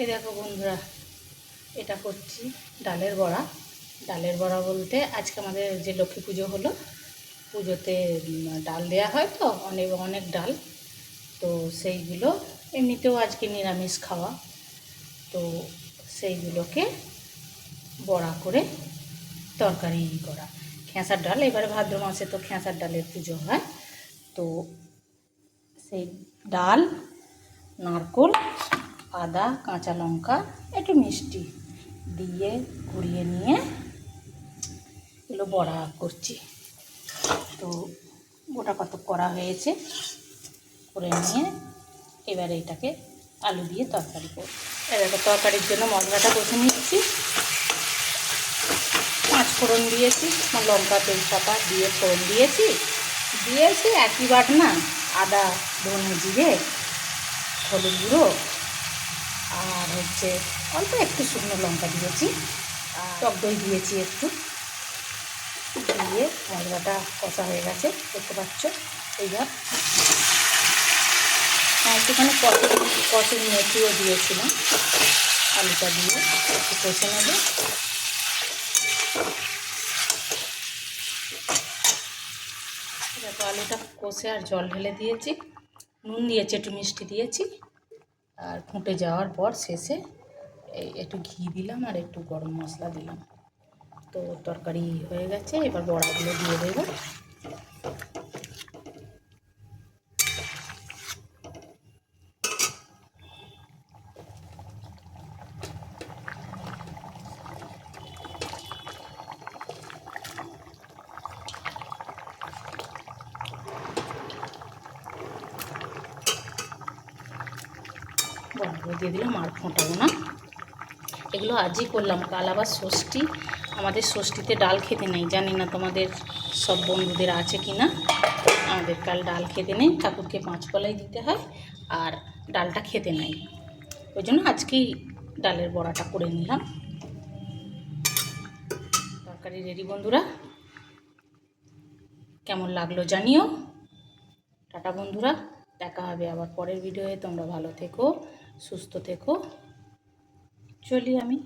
এই দেখো বন্ধুরা, এটা করছি ডালের বড়া। ডালের বড়া বলতে আজকে আমাদের যে লক্ষ্মী পুজো হলো, পুজোতে ডাল দেয়া হয় তো, অনেক অনেক ডাল। তো সেইগুলো এমনিতেও আজকে নিরামিষ খাওয়া। তো সেইগুলোকে বড়া করে তরকারি করা। খেঁসার ডাল, এবারে ভাদ্র মাসে তো খেঁসার ডালের পুজো হয়। তো সেই ডাল, নারকোল আদা, কাঁচা লঙ্কা, একটু মিষ্টি দিয়ে কুড়িয়ে নিয়ে এগুলো বড়া করছি। তো গোটা কত করা হয়েছে, করে নিয়ে এবারে এটাকে আলু দিয়ে তরকারি করব। এবারে তরকারির জন্য মশলাটা কষে নিচ্ছি। পাঁচ ফোড়ন দিয়েছি, লঙ্কা, তেজপাতা দিয়ে ফোড়ন দিয়েছি। দিয়েছি একই বাট না আদা, ধনে জিরে, হলুদ গুঁড়ো আর হচ্ছে অল্প একটু শুকনো লঙ্কা দিয়েছি। টক দই দিয়েছি একটু। দিয়ে মশলাটা কষা হয়ে গেছে, দেখতে পাচ্ছ? এইবার একটুখানি কষে কষে মেথিও দিয়েছিলাম। আলুটা দিয়ে একটু কষে নেবে। দেখো, আলুটা কষে আর জল ঢেলে দিয়েছি। নুন দিয়েছি, একটু মিষ্টি দিয়েছি। আর ফুটে যাওয়ার পর শেষে একটু ঘি দিলাম আর একটু গরম মশলা দিলাম। তো তরকারি হয়ে গেছে, এবার বড়াগুলো দিয়ে দেবো। বড়াগুলো দিয়ে দিলাম, আর ফোটাবো না। এগুলো আজই করলাম, কাল আবার ষষ্ঠী। আমাদের ষষ্ঠীতে ডাল খেতে নেই, জানি না তোমাদের সব বন্ধুদের আছে কি না আমাদের কাল ডাল খেতে নেই, ঠাকুরকে পাঁচ কলাই দিতে হয়, আর ডালটা খেতে নেই। ওই জন্য আজকেই ডালের বড়াটা করে নিলাম। তরকারি রেডি বন্ধুরা? কেমন লাগল জানিও। টাটা বন্ধুরা। দেখা হবে আবার পরের ভিডিওয়ে। তোমরা ভালো থেকো সুস্থ থেকো। চলি আমি।